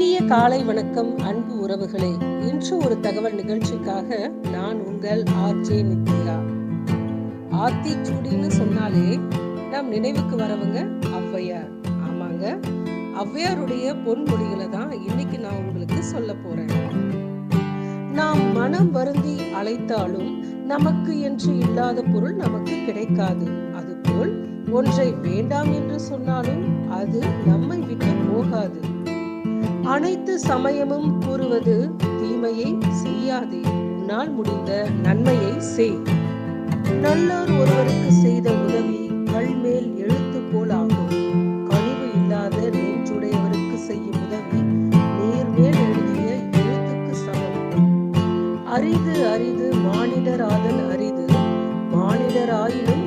இனிய காலை வணக்கம் அன்பு உறவுகளே. இன்று ஒரு தகவல் நிகழ்ச்சிக்காக நான் உங்கள் ஆர்ஜே நித்யா. ஆத்திச்சூடின்னு சொன்னாலே நம் நினைவுக்கு வரவங்க ஔவையார். ஆமாங்க ஔவையாருடைய பொன்மொழிகளை தான் இன்னைக்கு நான் உங்களுக்கு சொல்ல போறேன். நாம் மனம் வருந்தி அழைத்தாலும் நமக்கு என்று இல்லாத பொருள் நமக்கு கிடைக்காது. அதுபோல் ஒன்றை வேண்டாம் என்று சொன்னாலும் அது நம்மை விட்டு போகாது. அனைத்து சமயமும் கூறுவது தீமையை செய்யாதே. உன்னால் முடிந்த நன்மையை செய். நல்லோர் ஒருவருக்கு செய்த உதவி கல்மேல் எழுத்து போல் ஆகும். கனிவு இல்லாத நெஞ்சுடையவருக்கு செய்யும் உதவி நீர் மேல் எழுதிய எழுத்துக்கு சமம். அரிது அரிது மானிடராதல் அரிது. மானிடராயினும்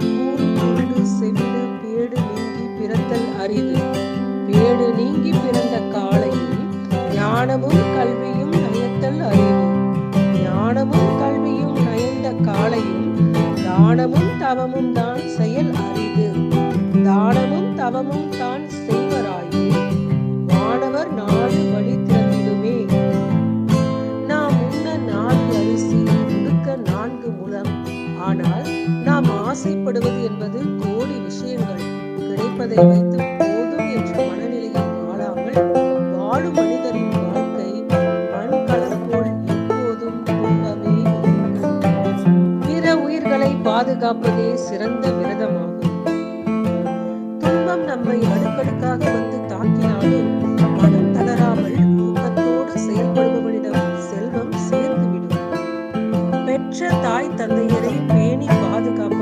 ஞானமும் கல்வியும் நயத்தல் அறிவு. ஞானமும் கல்வியும் நயந்த காலையும் தானமும் தவமும் தான் செயல் அரிது தானமும் தவமும் தான் செய்வராயும் மாணவர் நாடு வழி திறந்திடுமே நாம் உண்ண நான்கு அரிசி உடுக்க நான்கு முலம் ஆனால் நாம் ஆசைப்படுவது என்பது கோடி விஷயங்கள். கிடைப்பதை வைத்து பாதுகாப்பதே சிறந்த விரதமாகும். துன்பம் நம்மை அடுக்கடுக்காக வந்து தாக்கினாலும் மனம் தளராமல் ஊக்கத்தோடு செயல்படுபவனிடம் செல்வம் சேர்ந்துவிடும். பெற்ற தாய் தந்தையரை பேணி பாதுகாப்பு